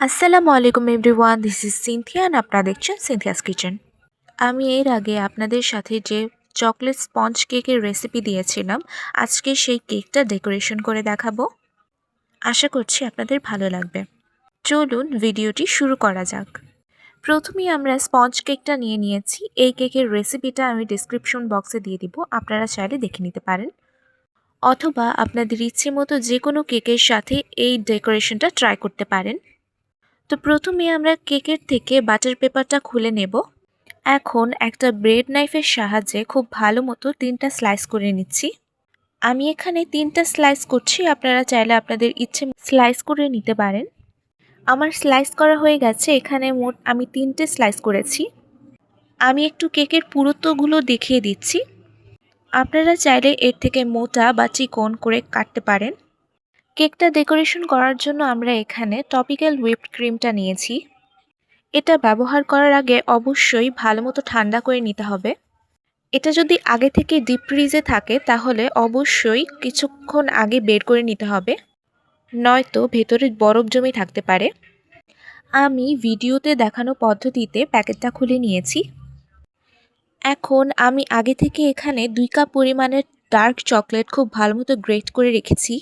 আসসালামু আলাইকুম everyone this is Cynthia আর আপনারা দেখছেন সিনথিয়াস কিচেন আমি এর আগে আপনাদের সাথে যে চকলেট স্পঞ্জ কেকের রেসিপি দিয়েছিলাম, আজকে সেই কেকটা ডেকোরেশন করে দেখাবো। আশা করছি আপনাদের ভালো লাগবে। চলুন ভিডিওটি শুরু করা যাক। প্রথমেই আমরা স্পঞ্জ কেকটা নিয়ে নিয়েছি। এই কেকের রেসিপিটা আমি ডিসক্রিপশন বক্সে দিয়ে দিব, আপনারা চাইলে দেখে নিতে পারেন। অথবা আপনাদের ইচ্ছে মতো যে কোনো কেকের সাথে এই ডেকোরেশনটা ট্রাই করতে পারেন। তো প্রথমে আমরা কেকের থেকে বাটার পেপারটা খুলে নেব। এখন একটা ব্রেড নাইফের সাহায্যে খুব ভালো মতো তিনটা স্লাইস করে নিচ্ছি। আমি এখানে তিনটা স্লাইস করছি, আপনারা চাইলে আপনাদের ইচ্ছে স্লাইস করে নিতে পারেন। আমার স্লাইস করা হয়ে গেছে, এখানে মোট আমি তিনটে স্লাইস করেছি। আমি একটু কেকের পুরুত্বগুলো দেখিয়ে দিচ্ছি। আপনারা চাইলে এর থেকে মোটা বা চিকন করে কাটতে পারেন। কেকটা ডেকোরেশন করার জন্য আমরা এখানে টপিক্যাল হুইপড ক্রিমটা নিয়েছি। এটা ব্যবহার করার আগে অবশ্যই ভালো মতো ঠান্ডা করে নিতে হবে। এটা যদি আগে থেকে ডিপ ফ্রিজে থাকে, তাহলে অবশ্যই কিছুক্ষণ আগে বের করে নিতে হবে। নয়তো ভেতরে বরফ জমে থাকতে পারে। আমি ভিডিওতে দেখানো পদ্ধতিতে প্যাকেটটা খুলে নিয়েছি। এখন আমি আগে থেকে এখানে দুই কাপ পরিমাণের ডার্ক চকলেট খুব ভালো মতো গ্রেট করে রেখেছি।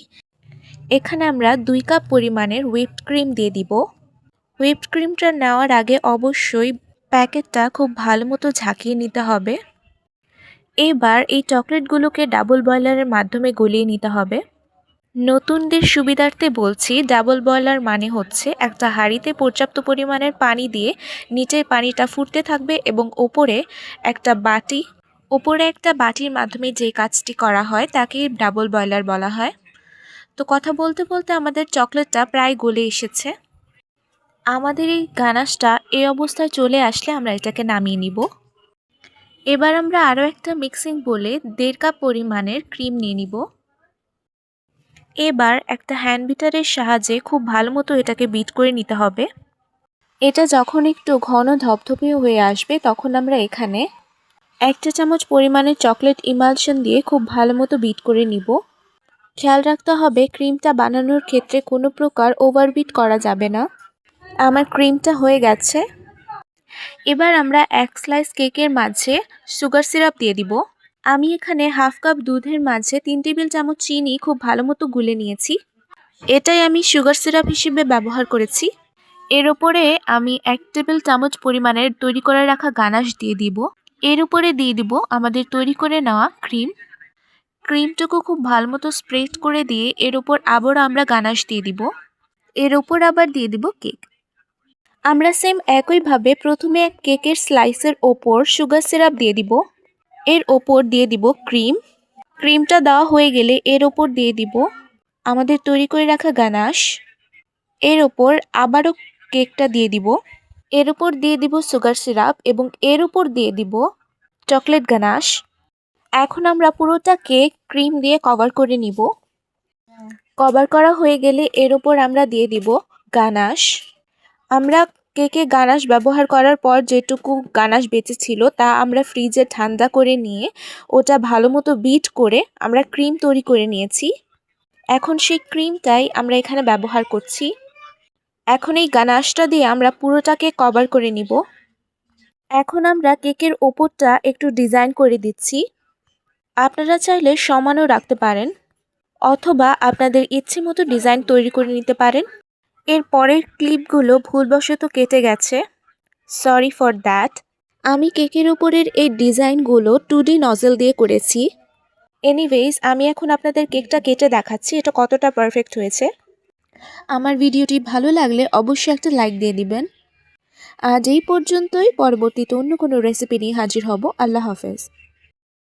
এখানে আমরা দুই কাপ পরিমাণের হুইপড ক্রিম দিয়ে দিব। হুইপড ক্রিমটা নেওয়ার আগে অবশ্যই প্যাকেটটা খুব ভালো মতো ঝাঁকিয়ে নিতে হবে। এবার এই চকলেটগুলোকে ডাবল বয়লারের মাধ্যমে গলিয়ে নিতে হবে। নতুনদের সুবিধার্থে বলছি, ডাবল বয়লার মানে হচ্ছে একটা হাঁড়িতে পর্যাপ্ত পরিমাণের পানি দিয়ে নিচের পানিটা ফুটতে থাকবে এবং ওপরে একটা বাটি, ওপরে একটা বাটির মাধ্যমে যে কাজটি করা হয় তাকে ডাবল বয়লার বলা হয়। তো কথা বলতে বলতে আমাদের চকলেটটা প্রায় গলে এসেছে। আমাদের এই গানাশটা এই অবস্থায় চলে আসলে আমরা এটাকে নামিয়ে নিব। এবার আমরা আরও একটা মিক্সিং বলে দেড় কাপ পরিমাণের ক্রিম নিয়ে নিব। এবার একটা হ্যান্ড বিটারের সাহায্যে খুব ভালো মতো এটাকে বিট করে নিতে হবে। এটা যখন একটু ঘন ধপধপে হয়ে আসবে তখন আমরা এখানে একটা চামচ পরিমাণের চকলেট ইমালশন দিয়ে খুব ভালো মতো বিট করে নিব। খেয়াল রাখতে হবে ক্রিমটা বানানোর ক্ষেত্রে কোনো প্রকার ওভারবিট করা যাবে না। আমার ক্রিমটা হয়ে গেছে। এবার আমরা এক স্লাইস কেকের মাঝে সুগার সিরাপ দিয়ে দিব। আমি এখানে হাফ কাপ দুধের মাঝে তিন টেবিল চামচ চিনি খুব ভালো মতো গুলে নিয়েছি। এটাই আমি সুগার সিরাপ হিসেবে ব্যবহার করেছি। এর উপরে আমি এক টেবিল চামচ পরিমাণের তৈরি করে রাখা গানাশ দিয়ে দিব। এর উপরে দিয়ে দিব আমাদের তৈরি করে নেওয়া ক্রিম ক্রিমটুকু খুব ভালো মতো স্প্রেড করে দিয়ে এর ওপর আবার আমরা গানাশ দিয়ে দিব। এর ওপর আবার দিয়ে দিব কেক। আমরা সেম একইভাবে প্রথমে এক কেকের স্লাইসের ওপর সুগার সিরাপ দিয়ে দিব। এর ওপর দিয়ে দিব ক্রিম। ক্রিমটা দেওয়া হয়ে গেলে এর ওপর দিয়ে দিব আমাদের তৈরি করে রাখা গানাশ। এর ওপর আবারও কেকটা দিয়ে দিব। এর ওপর দিয়ে দিব সুগার সিরাপ এবং এর ওপর দিয়ে দিব চকলেট গানাশ। এখন আমরা পুরোটা কেক ক্রিম দিয়ে কভার করে নিব। কভার করা হয়ে গেলে এর ওপর আমরা দিয়ে দিব গানাশ। আমরা কেকে গানাশ ব্যবহার করার পর যেটুকু গানাশ বেঁচেছিল তা আমরা ফ্রিজে ঠান্ডা করে নিয়ে ওটা ভালো মতো বিট করে আমরা ক্রিম তৈরি করে নিয়েছি। এখন সেই ক্রিমটাই আমরা এখানে ব্যবহার করছি। এখন এই গানাশটা দিয়ে আমরা পুরোটাকে কভার করে নিব। এখন আমরা কেকের ওপরটা একটু ডিজাইন করে দিচ্ছি। আপনারা চাইলে সমানও রাখতে পারেন, অথবা আপনাদের ইচ্ছে মতো ডিজাইন তৈরি করে নিতে পারেন। এর পরের ক্লিপগুলো ভুলবশত কেটে গেছে। সরি ফর দ্যাট আমি কেকের উপরের এই ডিজাইনগুলো টু ডি নজেল দিয়ে করেছি। এনিওয়েজ আমি এখন আপনাদের কেকটা কেটে দেখাচ্ছি, এটা কতটা পারফেক্ট হয়েছে। আমার ভিডিওটি ভালো লাগলে অবশ্যই একটা লাইক দিয়ে দিবেন। আজ এই পর্যন্তই, পরবর্তীতে অন্য কোনো রেসিপি নিয়ে হাজির হব। আল্লাহ হাফেজ।